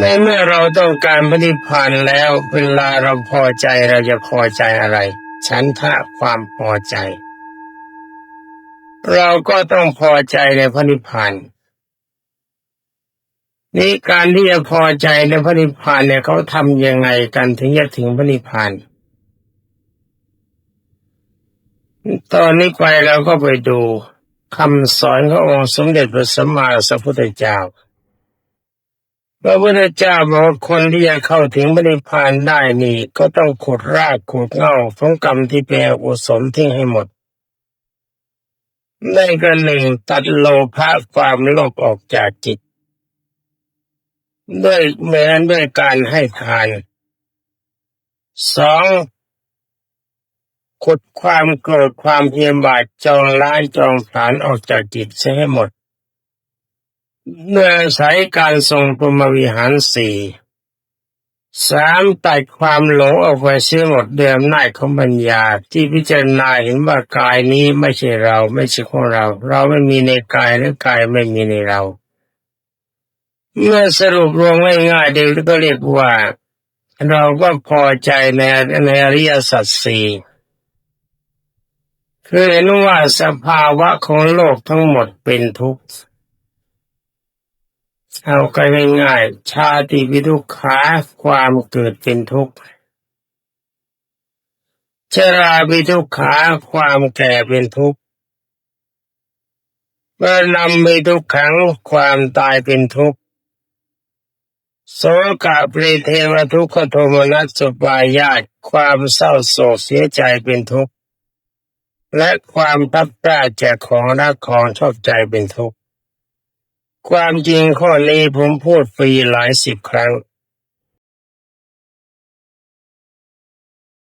ในเมื่อเราต้องการพระนิพพานแล้ว เวลาเราพอใจเราจะพอใจอะไร ฉันทะความพอใจ เราก็ต้องพอใจในพระนิพพานนี่การที่จะพอใจในพระนิพพานเนี่ยเขาทำยังไงกันถึงจะถึงพระนิพพานตอนนี้ไปเราก็ไปดูคำสอนขององค์สมเด็จพระสัมมาสัมพุทธเจ้า พระพุทธเจ้าบอกว่าคนที่จะเข้าถึงพระนิพานได้นี่ ก็ต้องขุดรากขุดเง่าของกรรมที่เป็นอกุศลทิ้งให้หมดนั่นก็หนึ่งตัดโลภะความโลภออกจากจิต ด้วยแม้นด้วยการให้ทานสองขุดความโกรธความเพียรบาทจองล้างจองผลานออกจากจิตเสียให้หมด เมื่ออายการทรงพรหมวิหารสี่สามตัดความหลงออกไปเสียหมดเดิมหน้าของปัญญา ที่พิจารณาเห็นว่ากายนี้ไม่ใช่เราไม่ใช่ของเรา เราไม่มีในกายและกายไม่มีในเรา เมื่อสรุปรวมง่ายๆเด็กก็เรียกว่า เราก็พอใจในในอริยสัจสี่คือเห็นว่าสภาวะของโลกทั้งหมดเป็นทุกข์ เอากันง่ายๆชาติวิทุกขาความเกิดเป็นทุกข์ชราวิทุกขาความแก่เป็นทุกข์เมื่อนำวิทุกขังความตายเป็นทุกข์โสกะปริเทวทุกขโทมนัสสุปายาตความเศร้าโศกเสียใจเป็นทุกข์และความพับพลาจากของรักของชอบใจเป็นทุกข์ ความจริงข้อนี้ผมพูดฟรีหลายสิบครั้ง